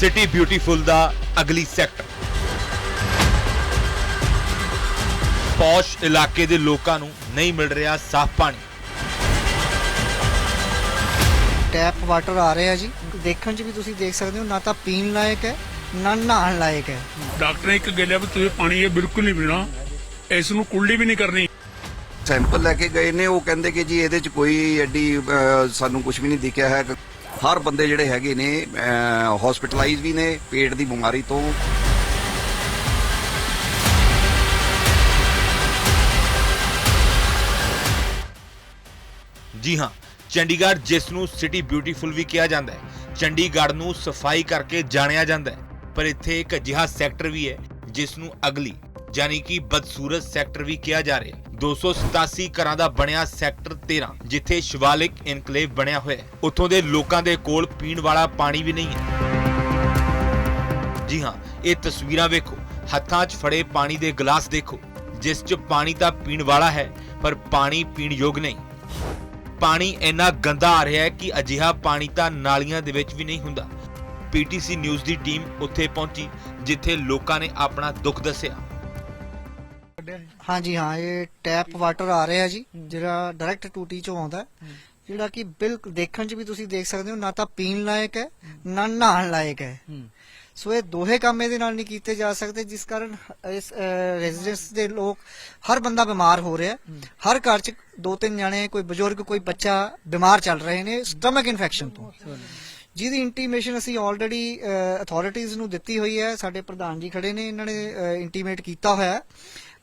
City beautiful ਦਾ ਅਗਲੀ sector ਪੌਸ਼ ਇਲਾਕੇ ਦੇ ਲੋਕਾਂ ਨੂੰ ਨਹੀਂ ਮਿਲ ਰਿਹਾ ਸਾਫ਼ ਪਾਣੀ। ਟੈਪ ਵਾਟਰ ਆ ਰਿਹਾ ਜੀ। ਦੇਖਣ 'ਚ ਵੀ ਤੁਸੀਂ ਦੇਖ ਸਕਦੇ ਹੋ ਨਾ ਤਾਂ ਪੀਣ ਲਾਇਕ ਹੈ ਨਾ ਨਹਾਉਣ ਲਾਇਕ ਹੈ। ਡਾਕਟਰ ਨੇ ਇੱਕ ਗੱਲ ਹੈ ਵੀ ਤੁਸੀਂ ਪਾਣੀ ਇਹ ਬਿਲਕੁਲ ਨਹੀਂ ਪੀਣਾ। ਇਸ ਨੂੰ ਕੁੱਲੀ ਵੀ ਨਹੀਂ ਕਰਨੀ। ਸੈਂਪਲ ਲੈ ਕੇ ਗਏ ਨੇ ਉਹ ਕਹਿੰਦੇ ਕਿ ਜੀ ਇਹਦੇ ਚ ਕੋਈ ਐਡੀ ਸਾਨੂੰ ਕੁਝ ਵੀ ਨਹੀਂ ਦਿਖਿਆ ਹੈ। ਹਰ ਬੰਦੇ ਜਿਹੜੇ ਹੈਗੇ ਨੇ ਹਸਪੀਟਲਾਈਜ਼ ਵੀ ਨੇ ਪੇਟ ਦੀ ਬਿਮਾਰੀ ਤੋਂ। ਜੀ ਹਾਂ, ਚੰਡੀਗੜ੍ਹ ਜਿਸ ਨੂੰ ਸਿਟੀ ਬਿਊਟੀਫੁਲ ਵੀ ਕਿਹਾ ਜਾਂਦਾ ਹੈ, ਚੰਡੀਗੜ੍ਹ ਨੂੰ ਸਫ਼ਾਈ ਕਰਕੇ ਜਾਣਿਆ ਜਾਂਦਾ ਹੈ। ਪਰ ਇੱਥੇ ਇੱਕ ਅਜਿਹਾ ਸੈਕਟਰ ਵੀ ਹੈ, ਜਿਸ ਨੂੰ ਅਗਲੀ ਯਾਨੀ ਕਿ ਬਦਸੂਰਤ ਸੈਕਟਰ ਵੀ ਕਿਹਾ ਜਾ ਰਿਹਾ ਹੈ। 287 ਘਰਾਂ ਦਾ ਬਣਿਆ ਸੈਕਟਰ 13 ਜਿੱਥੇ ਸ਼ਿਵਾਲਿਕ ਇਨਕਲੇਵ ਬਣਿਆ ਹੋਇਆ ਹੈ। ਉੱਥੋਂ ਦੇ ਲੋਕਾਂ ਦੇ ਕੋਲ ਪੀਣ ਵਾਲਾ ਪਾਣੀ ਵੀ ਨਹੀਂ ਹੈ। ਜੀ ਹਾਂ, ਇਹ ਤਸਵੀਰਾਂ ਵੇਖੋ। ਹੱਥਾਂ 'ਚ ਫੜੇ ਪਾਣੀ ਦੇ ਗਲਾਸ ਦੇਖੋ। ਜਿਸ 'ਚ ਪਾਣੀ ਤਾਂ ਪੀਣ ਵਾਲਾ ਹੈ, ਪਰ ਪਾਣੀ ਪੀਣ ਯੋਗ ਨਹੀਂ। ਪਾਣੀ ਇੰਨਾ ਗੰਦਾ ਆ ਰਿਹਾ ਹੈ ਕਿ ਅਜਿਹਾ ਪਾਣੀ ਤਾਂ ਨਾਲੀਆਂ ਦੇ ਵਿੱਚ ਵੀ ਨਹੀਂ ਹੁੰਦਾ। ਪੀਟੀਸੀ ਨਿਊਜ਼ ਦੀ ਟੀਮ ਉੱਥੇ ਪਹੁੰਚੀ, ਜਿੱਥੇ ਲੋਕਾਂ ਨੇ ਆਪਣਾ ਦੁੱਖ ਦੱਸਿਆ। ਹਾਂਜੀ ਹਾਂ ਇਹ ਟੈਪ ਵਾਟਰ ਆ ਰਿਹਾ ਜੀ ਜਿਹੜਾ ਡਾਇਰੈਕਟ ਟੂਟੀ 'ਚੋਂ ਆਉਂਦਾ ਜਿਹੜਾ ਕਿ ਬਿਲਕੁਲ ਦੇਖਣ 'ਚ ਵੀ ਤੁਸੀਂ ਦੇਖ ਸਕਦੇ ਹੋ ਨਾ ਤਾਂ ਪੀਣ ਲਾਇਕ ਹੈ ਨਾ ਨਹਾਉਣ ਲਾਇਕ ਹੈ। ਸੋ ਇਹ ਦੋਹੇ ਕੰਮ ਇਹਦੇ ਨਾਲ ਨਹੀਂ ਕੀਤੇ ਜਾ ਸਕਦੇ ਜਿਸ ਕਾਰਨ ਇਸ ਰੈਜ਼ੀਡੈਂਸ ਦੇ ਲੋਕ ਹਰ ਬੰਦਾ ਬਿਮਾਰ ਹੋ ਰਿਹਾ। ਹਰ ਘਰ 'ਚ ਦੋ ਤਿੰਨ ਜਣੇ ਕੋਈ ਬਜ਼ੁਰਗ ਕੋਈ ਬੱਚਾ ਬਿਮਾਰ ਚੱਲ ਰਹੇ ਨੇ ਸਟਮਕ ਇਨਫੈਕਸ਼ਨ ਤੋਂ। ਜਿਹਦੀ ਇੰਟੀਮੇਸ਼ਨ ਅਸੀਂ ਆਲਰੇਡੀ ਅਥਾਰਟੀਆਂ ਨੂੰ ਦਿੱਤੀ ਹੋਈ ਹੈ। ਸਾਡੇ ਪ੍ਰਧਾਨ ਜੀ ਖੜੇ ਨੇ ਇਹਨਾਂ ਨੇ ਇੰਟੀਮੇਟ ਕੀਤਾ ਹੋਇਆ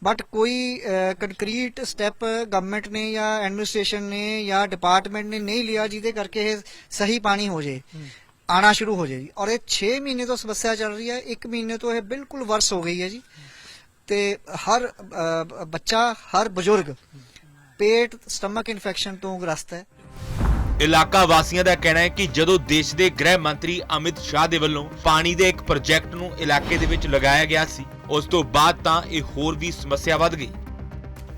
ਹੈ ਬਟ ਕੋਈ ਕੰਕਰੀਟ ਸਟੈਪ ਗਵਰਨਮੈਂਟ ਨੇ ਜਾਂ ਐਡਮਿਨਿਸਟ੍ਰੇਸ਼ਨ ਨੇ ਜਾਂ ਡਿਪਾਰਟਮੈਂਟ ਨੇ ਨਹੀਂ ਲਿਆ ਜਿਹਦੇ ਕਰਕੇ ਇਹ ਸਹੀ ਪਾਣੀ ਹੋ ਜੇ ਆਣਾ ਸ਼ੁਰੂ ਹੋ ਜਾਏ ਜੀ ਔਰ ਇਹ 6 ਮਹੀਨੇ ਤੋਂ ਸਮੱਸਿਆ ਚੱਲ ਰਹੀ ਹੈ 1 ਮਹੀਨੇ ਤੋਂ ਇਹ ਬਿਲਕੁਲ ਵਰਸ ਹੋ ਗਈ ਹੈ ਜੀ ਤੇ ਹਰ ਅਹ, ਬੱਚਾ ਹਰ ਬਜ਼ੁਰਗ ਪੇਟ ਸਟਮਕ ਇਨਫੈਕਸ਼ਨ ਤੋਂ ਗ੍ਰਸਤ ਹੈ ਇਲਾਕਾ ਵਾਸੀਆਂ ਦਾ ਕਹਿਣਾ ਹੈ ਕਿ ਜਦੋਂ ਦੇਸ਼ ਦੇ ਗ੍ਰਹਿ ਮੰਤਰੀ ਅਮਿਤ ਸ਼ਾਹ ਦੇ ਵੱਲੋਂ ਪਾਣੀ ਦੇ ਇੱਕ ਪ੍ਰੋਜੈਕਟ ਨੂੰ ਇਲਾਕੇ ਦੇ ਵਿੱਚ ਲਗਾਇਆ ਗਿਆ ਸੀ, ਉਸ ਤੋਂ ਬਾਅਦ ਤਾਂ ਇਹ ਹੋਰ ਵੀ ਸਮੱਸਿਆ ਵੱਧ ਗਈ।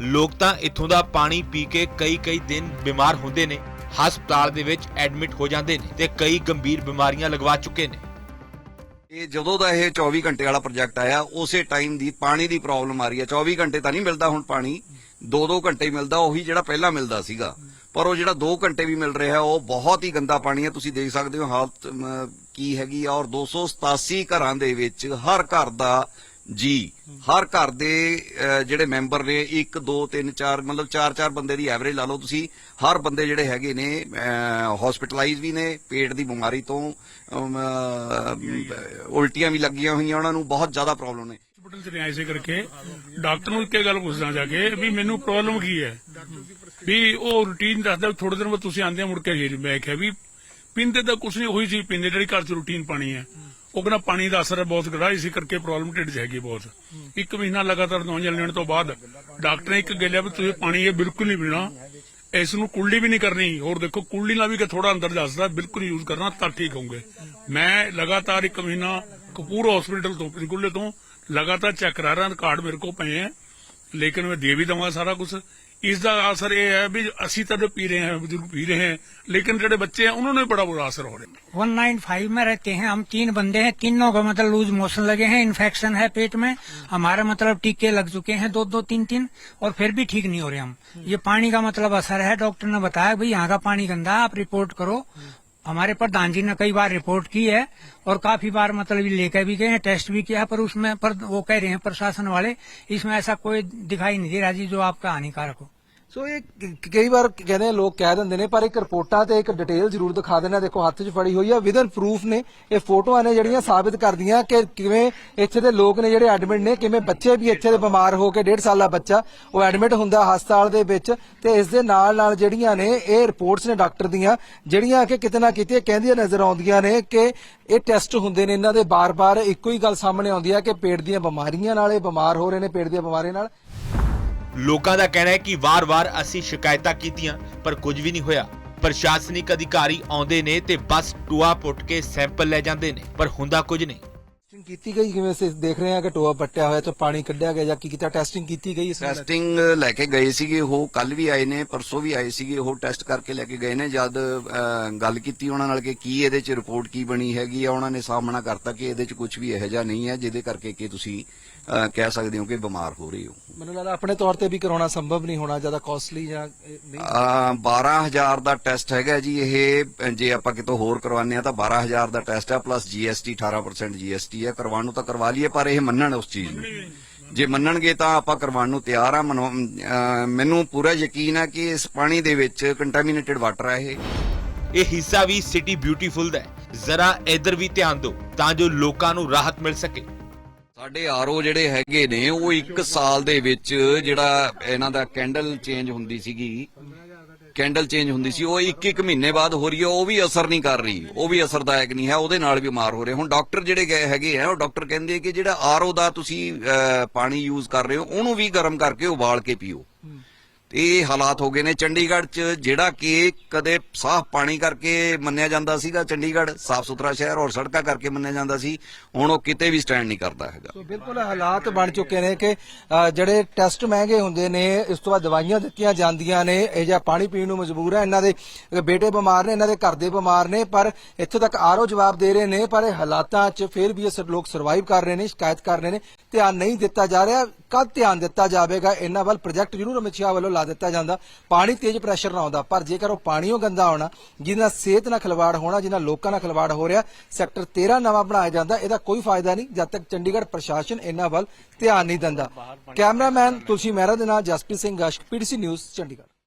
ਲੋਕ ਤਾਂ ਇੱਥੋਂ ਦਾ ਪਾਣੀ ਪੀ ਕੇ ਕਈ ਕਈ ਦਿਨ ਬਿਮਾਰ ਹੁੰਦੇ ਨੇ, ਹਸਪਤਾਲ ਦੇ ਵਿੱਚ ਐਡਮਿਟ ਹੋ ਜਾਂਦੇ ਨੇ ਤੇ ਕਈ ਗੰਭੀਰ ਬਿਮਾਰੀਆਂ ਲਗਵਾ ਚੁੱਕੇ ਨੇ। ਇਹ ਜਦੋਂ ਦਾ ਇਹ 24 ਘੰਟੇ ਵਾਲਾ ਪ੍ਰੋਜੈਕਟ ਆਇਆ, ਉਸੇ ਟਾਈਮ ਦੀ ਪਾਣੀ ਦੀ ਪ੍ਰੋਬਲਮ ਆ ਰਹੀ ਹੈ। 24 ਘੰਟੇ ਤਾਂ ਨਹੀਂ ਮਿਲਦਾ ਹੁਣ ਪਾਣੀ 2-2 ਘੰਟੇ ਮਿਲਦਾ, ਉਹੀ ਜਿਹੜਾ ਪਹਿਲਾਂ ਮਿਲਦਾ ਸੀਗਾ। ਪਰ ਉਹ ਜਿਹੜਾ 2 ਘੰਟੇ ਵੀ ਮਿਲ ਰਿਹਾ, ਉਹ ਬਹੁਤ ਹੀ ਗੰਦਾ ਪਾਣੀ ਹੈ। ਤੁਸੀਂ ਦੇਖ ਸਕਦੇ ਹੋ ਹਾਲਤ ਕੀ ਹੈਗੀ ਆ। ਔਰ 287 ਘਰਾਂ ਦੇ ਵਿੱਚ ਹਰ ਘਰ ਦਾ ਜੀ, ਹਰ ਘਰ ਦੇ ਜਿਹੜੇ ਮੈਂਬਰ ਨੇ 1 2 3 4 ਮਤਲਬ 4-4 ਬੰਦੇ ਦੀ ਐਵਰੇਜ ਲਾ ਲਓ ਤੁਸੀਂ। ਹਰ ਬੰਦੇ ਜਿਹੜੇ ਹੈਗੇ ਨੇ ਹਸਪੀਟਲਾਈਜ਼ ਵੀ ਨੇ, ਪੇਟ ਦੀ ਬਿਮਾਰੀ ਤੋਂ ਉਲਟੀਆਂ ਵੀ ਲੱਗੀਆਂ ਹੋਈਆਂ, ਉਹਨਾਂ ਨੂੰ ਬਹੁਤ ਜ਼ਿਆਦਾ ਪ੍ਰੋਬਲਮ ਨੇ। ਹਸਪੀਟਲ ਚ ਰਿਹਾ ਇਸੇ ਕਰਕੇ ਡਾਕਟਰ ਨੂੰ ਇੱਕੇ ਗੱਲ ਪੁੱਛਦਾ ਜਾ ਕੇ ਵੀ ਮੈਨੂੰ ਪ੍ਰੋਬਲਮ ਕੀ ਹੈ? ਵੀ ਉਹ ਰੂਟੀਨ ਦੱਸਦਾ ਥੋੜੇ ਦਿਨ ਬਾਅਦ ਤੁਸੀਂ ਆਂਦੇ ਮੁੜ ਕੇ ਫੇਰ ਮੈਂ ਕਿਹਾ ਵੀ ਪੀਂਦੇ ਤਾਂ ਕੁਛ ਨਹੀਂ, ਉਹੀ ਸੀ ਪੀਂਦੇ ਜਿਹੜੀ ਘਰ ਚ ਰੂਟੀਨ ਪਾਣੀ ਹੈ। ਉਹ ਕਹਿੰਦਾ ਪਾਣੀ ਦਾ ਅਸਰ ਬਹੁਤ ਗੜਾ ਇਸੇ ਕਰਕੇ ਪ੍ਰੋਬਲਮ ਢਿੱਡ 'ਚ ਹੈਗੀ ਬਹੁਤ। ਇੱਕ ਮਹੀਨਾ ਲਗਾਤਾਰ ਦਵਾਈਆਂ ਲੈਣ ਤੋਂ ਬਾਅਦ ਡਾਕਟਰ ਨੇ ਇੱਕ ਗੱਲ ਹੈ ਵੀ ਤੁਸੀਂ ਪਾਣੀ ਇਹ ਬਿਲਕੁਲ ਨਹੀਂ ਪੀਣਾ, ਇਸ ਨੂੰ ਕੁੱਲੀ ਵੀ ਨਹੀਂ ਕਰਨੀ। ਹੋਰ ਦੇਖੋ ਕੁੱਲੀ ਨਾਲ ਵੀ ਕਿ ਥੋੜਾ ਅੰਦਰ ਦੱਸਦਾ, ਬਿਲਕੁਲ ਯੂਜ਼ ਕਰਨਾ ਤਾਂ ਠੀਕ ਹੋਊਗੇ। ਮੈਂ ਲਗਾਤਾਰ ਇੱਕ ਮਹੀਨਾ कपूर हॉस्पिटल तो बिल्कुल तो लगातार चेक करा रहा कार्ड मेरे को पे है, लेकिन मैं दे भी दूँगा सारा कुछ। इसका असर यह है भी असि तो पी रहे हैं, बुज़ुर्ग पी रहे हैं, लेकिन जो बच्चे हैं, उन्होंने बड़ा बुरा असर हो रहा है। वन नाइन फाइव में रहते हैं, हम तीन बंदे हैं, तीनों का मतलब लूज मोशन लगे हैं, इन्फेक्शन है पेट में, हमारा मतलब टीके लग चुके हैं दो दो, तीन तीन, और फिर भी ठीक नहीं हो रहे हम। ये पानी का मतलब असर है, डॉक्टर ने बताया, भाई यहाँ का पानी गंदा आप रिपोर्ट करो हमारे प्रधान जी ने कई बार रिपोर्ट की है और काफ़ी बार मतलब लेकर भी गए हैं टेस्ट भी किया है, पर उसमें पर वो कह रहे हैं प्रशासन वाले, इसमें ऐसा कोई दिखाई नहीं दे रहा जी जो आपका हानिकारक हो। ਸੋ ਇਹ ਕ- ਕਈ ਵਾਰ ਕਹਿੰਦੇ ਆ, ਲੋਕ ਕਹਿ ਦਿੰਦੇ ਨੇ, ਪਰ ਇੱਕ ਰਿਪੋਰਟਾਂ ਤੇ ਇੱਕ ਡਿਟੇਲ ਜ਼ਰੂਰ ਦਿਖਾ ਦੇਣਾ ਦੇਖੋ, ਹੱਥ 'ਚ ਫੜੀ ਹੋਈ ਆ ਵਿਦਨ ਪ੍ਰੂਫ ਨੇ ਇਹ ਫੋਟੋਆਂ ਨੇ ਜਿਹੜੀਆਂ ਸਾਬਿਤ ਕਰਦੀਆਂ ਕਿ ਕਿਵੇਂ ਇੱਥੇ ਦੇ ਲੋਕ ਨੇ ਜਿਹੜੇ ਐਡਮਿਟ ਨੇ, ਕਿਵੇਂ ਬੱਚੇ ਵੀ ਇੱਥੇ ਦੇ ਬਿਮਾਰ ਹੋ ਕੇ 1.5 ਸਾਲਾ ਬੱਚਾ, ਉਹ ਐਡਮਿਟ ਹੁੰਦਾ ਹਸਪਤਾਲ ਦੇ ਵਿੱਚ ਤੇ ਇਸ ਦੇ ਨਾਲ ਨਾਲ ਜਿਹੜੀਆਂ ਨੇ, ਇਹ ਰਿਪੋਰਟਸ ਨੇ ਡਾਕਟਰ ਦੀਆਂ, ਜਿਹੜੀਆਂ ਕਿ ਕਿਤੇ ਨਾ ਕਿਤੇ ਕਹਿੰਦੀਆਂ ਨਜ਼ਰ ਆਉਂਦੀਆਂ ਨੇ ਕਿ ਇਹ ਟੈਸਟ ਹੁੰਦੇ ਨੇ ਇਹਨਾਂ ਦੇ, ਬਾਰ-ਬਾਰ ਇੱਕੋ ਹੀ ਗੱਲ ਸਾਹਮਣੇ ਆਉਂਦੀ ਆ ਕਿ ਪੇਟ ਦੀਆਂ ਬਿਮਾਰੀਆਂ ਨਾਲ ਇਹ ਬਿਮਾਰ ਹੋ ਰਹੇ ਨੇ, ਪੇਟ ਦੀਆਂ ਬਿਮਾਰੀਆਂ ਨਾਲ। ਲੋਕਾਂ ਦਾ ਕਹਿਣਾ ਹੈ ਕਿ ਵਾਰ-ਵਾਰ ਅਸੀਂ ਸ਼ਿਕਾਇਤਾਂ ਕੀਤੀਆਂ, ਪਰ ਕੁਝ ਵੀ ਨਹੀਂ ਹੋਇਆ। ਪ੍ਰਸ਼ਾਸਨਿਕ ਅਧਿਕਾਰੀ ਆਉਂਦੇ ਨੇ ਤੇ ਬਸ ਟੂਆ ਪੁੱਟ ਕੇ ਸੈਂਪਲ ਲੈ ਜਾਂਦੇ ਨੇ, ਪਰ ਹੁੰਦਾ ਕੁਝ ਨਹੀਂ। ਟੈਸਟਿੰਗ ਕੀਤੀ ਗਈ? ਕਿਵੇਂ ਅਸੀਂ ਦੇਖ ਰਹੇ ਹਾਂ ਕਿ ਟੋਆ ਪੱਟਿਆ ਹੋਇਆ ਤੇ ਪਾਣੀ ਕੱਢਿਆ ਗਿਆ ਜਾਂ ਕੀ ਕੀਤਾ? ਟੈਸਟਿੰਗ ਕੀਤੀ ਗਈ ਇਸ? ਟੈਸਟਿੰਗ ਲੈ ਕੇ ਗਏ ਸੀਗੇ ਉਹ ਕੱਲ ਵੀ ਆਏ ਨੇ ਪਰਸੋਂ ਵੀ ਆਏ ਸੀਗੇ ਉਹ ਟੈਸਟ ਕਰਕੇ ਲੈ ਕੇ ਗਏ ਨੇ ਜਦ ਗੱਲ ਕੀਤੀ ਉਹਨਾਂ ਨਾਲ ਕਿ ਕੀ ਇਹਦੇ ਚ ਰਿਪੋਰਟ ਕੀ ਬਣੀ ਹੈਗੀ ਆ ਉਹਨਾਂ ਨੇ ਸਾਹਮਣਾ ਕਰਤਾ ਕਿ ਇਹਦੇ ਚ ਕੁਝ ਵੀ ਇਹੋ ਜਿਹਾ ਨਹੀਂ ਹੈ ਜਿਹਦੇ ਕਰਕੇ ਕਿ ਤੁਸੀਂ ਕਹਿ ਸਕਦੇ ਹੋ ਕਿ ਬਿਮਾਰ ਹੋ ਰਹੇ ਹੋ। ਮੈਨੂੰ ਲੱਗਦਾ ਆਪਣੇ ਤੌਰ ਤੇ ਵੀ ਕਰਾਉਣਾ ਸੰਭਵ ਨਹੀਂ ਹੋਣਾ ਜ਼ਿਆਦਾ ਕਾਸਟਲੀ ਜਾਂ ਇਹ ਨਹੀਂ। ਅਹ 12000 ਦਾ ਟੈਸਟ ਹੈਗਾ ਜੀ ਇਹ ਜੇ ਆਪਾਂ ਕਿਤੋਂ ਹੋਰ ਕਰਵਾਉਂਦੇ ਆ ਤਾਂ 12000 ਦਾ ਟੈਸਟ ਹੈ ਪਲੱਸ GST 18% GST ਹੈ ਕਰਵਾਉਣ ਨੂੰ ਤਾਂ ਕਰਵਾ ਲਈਏ ਪਰ ਇਹ ਮੰਨਣ ਉਸ ਚੀਜ਼ ਨੂੰ। ਜੇ ਮੰਨਣਗੇ ਤਾਂ ਆਪਾਂ ਕਰਵਾਉਣ ਨੂੰ ਤਿਆਰ ਆ। ਮਨੋ- ਪੂਰਾ ਯਕੀਨ ਹੈ ਕਿ ਇਸ ਪਾਣੀ ਦੇ ਵਿੱਚ ਕੰਟਾਮੀਨੇਟਡ ਵਾਟਰ ਹੈ ਇਹ। ਇਹ ਹਿੱਸਾ ਵੀ ਸਿਟੀ ਬਿਊਟੀਫੁਲ ਦਾ ਹੈ। ਜ਼ਰਾ ਇਧਰ ਵੀ ਧਿਆਨ ਦਿਓ ਤਾਂ ਜੋ ਲੋਕਾਂ ਨੂੰ ਰਾਹਤ ਮਿਲ ਸਕੇ। ਸਾਡੇ ਆਰਓ ਜਿਹੜੇ ਹੈਗੇ ਨੇ ਉਹ 1 ਸਾਲ ਦੇ ਵਿੱਚ ਜਿਹੜਾ ਇਹਨਾਂ ਦਾ ਕੈਂਡਲ ਚੇਂਜ ਹੁੰਦੀ ਸੀਗੀ ਕੈਂਡਲ ਚੇਂਜ ਹੁੰਦੀ ਸੀ ਉਹ ਇੱਕ ਇੱਕ ਮਹੀਨੇ ਬਾਅਦ ਹੋ ਰਹੀ ਹੈ ਉਹ ਵੀ ਅਸਰ ਨਹੀਂ ਕਰ ਰਹੀ ਉਹ ਵੀ ਅਸਰਦਾਇਕ ਨਹੀਂ ਹੈ ਉਹਦੇ ਨਾਲ ਬਿਮਾਰ ਹੋ ਰਹੇ। ਹੁਣ ਡਾਕਟਰ ਜਿਹੜੇ ਗਏ ਹੈਗੇ ਆ ਉਹ ਡਾਕਟਰ ਕਹਿੰਦੇ ਕਿ ਜਿਹੜਾ ਆਰਓ ਦਾ ਤੁਸੀਂ ਅਹ, ਪਾਣੀ ਯੂਜ਼ ਕਰ ਰਹੇ ਹੋ ਉਹਨੂੰ ਵੀ ਗਰਮ ਕਰਕੇ ਉਬਾਲ ਕੇ ਪੀਓ। ਤੇ ਇਹ ਹਾਲਾਤ ਹੋ ਗਏ ਨੇ ਚੰਡੀਗੜ੍ਹ 'ਚ ਜਿਹੜਾ ਕਿ ਕਦੇ ਸਾਫ਼ ਪਾਣੀ ਕਰਕੇ ਮੰਨਿਆ ਜਾਂਦਾ ਸੀਗਾ ਚੰਡੀਗੜ੍ਹ ਸਾਫ਼ ਸੁਥਰਾ ਸ਼ਹਿਰ ਔਰ ਸੜਕਾਂ ਕਰਕੇ ਮੰਨਿਆ ਜਾਂਦਾ ਸੀ ਹੁਣ ਉਹ ਕਿਤੇ ਵੀ ਸਟੈਂਡ ਨਹੀਂ ਕਰਦਾ ਹੈਗਾ। ਸੋ ਬਿਲਕੁਲ ਹਾਲਾਤ ਬਣ ਚੁੱਕੇ ਨੇ ਕਿ ਅ, ਜਿਹੜੇ ਟੈਸਟ ਮਹਿੰਗੇ ਹੁੰਦੇ ਨੇ ਇਸ ਤੋਂ ਬਾਅਦ ਦਵਾਈਆਂ ਦਿੱਤੀਆਂ ਜਾਂਦੀਆਂ ਨੇ ਇਹ ਜਿਹਾ ਪਾਣੀ ਪੀਣ ਨੂੰ ਮਜਬੂਰ ਹੈ ਇਹਨਾਂ ਦੇ ਬੇਟੇ ਬਿਮਾਰ ਨੇ ਇਹਨਾਂ ਦੇ ਘਰ ਦੇ ਬਿਮਾਰ ਨੇ ਪਰ ਇੱਥੇ ਤੱਕ ਆਰਓ ਜਵਾਬ ਦੇ ਰਹੇ ਨੇ ਪਰ ਇਹ ਹਾਲਾਤਾਂ 'ਚ ਫਿਰ ਵੀ ਇਹ ਲੋਕ ਸਰਵਾਈਵ ਕਰ ਰਹੇ ਨੇ ਸ਼ਿਕਾਇਤ ਕਰ ਰਹੇ ਨੇ। ਧਿਆਨ ਨਹੀਂ ਦਿੱਤਾ ਜਾ ਰਿਹਾ। ਕਦ ਧਿਆਨ ਦਿੱਤਾ ਜਾਵੇਗਾ? ਇਹਨਾਂ ਵੱਲ ਪ੍ਰੋਜੈਕਟ ਜ਼ਰੂਰ ਅਮਿਤ ਸ਼ਾਹ ਵੱਲੋਂ ਲਾ ਦਿੱਤਾ ਜਾਂਦਾ। ਪਾਣੀ ਤੇਜ਼ ਪ੍ਰੈਸ਼ਰ ਨਾਲ ਆਉਂਦਾ। ਪਰ ਜੇਕਰ ਉਹ ਪਾਣੀਓ ਗੰਦਾ ਆਉਣਾ ਜਿਹਦੇ ਸਿਹਤ ਨਾਲ ਖਿਲਵਾੜ ਹੋਣਾ, ਜਿਹਦੇ ਲੋਕਾਂ ਨਾਲ ਖਿਲਵਾੜ ਹੋ ਰਿਹਾ, ਸੈਕਟਰ 13 ਨਵਾਂ ਬਣਾਇਆ ਜਾਂਦਾ, ਇਹਦਾ ਕੋਈ ਫਾਇਦਾ ਨਹੀਂ, ਜਦ ਤੱਕ ਚੰਡੀਗੜ੍ਹ ਪ੍ਰਸ਼ਾਸਨ ਇਹਨਾਂ ਵੱਲ ਧਿਆਨ ਨਹੀਂ ਦਿੰਦਾ। ਕੈਮਰਾਮੈਨ ਤੁਲਸੀ ਮਹਿਰਾ ਦੇ ਨਾਲ ਜਸਪ੍ਰੀਤ ਸਿੰਘ ਗਸ਼ਕ ਪੀਡੀਸੀ ਨਿਊਜ਼, ਚੰਡੀਗੜ੍ਹ।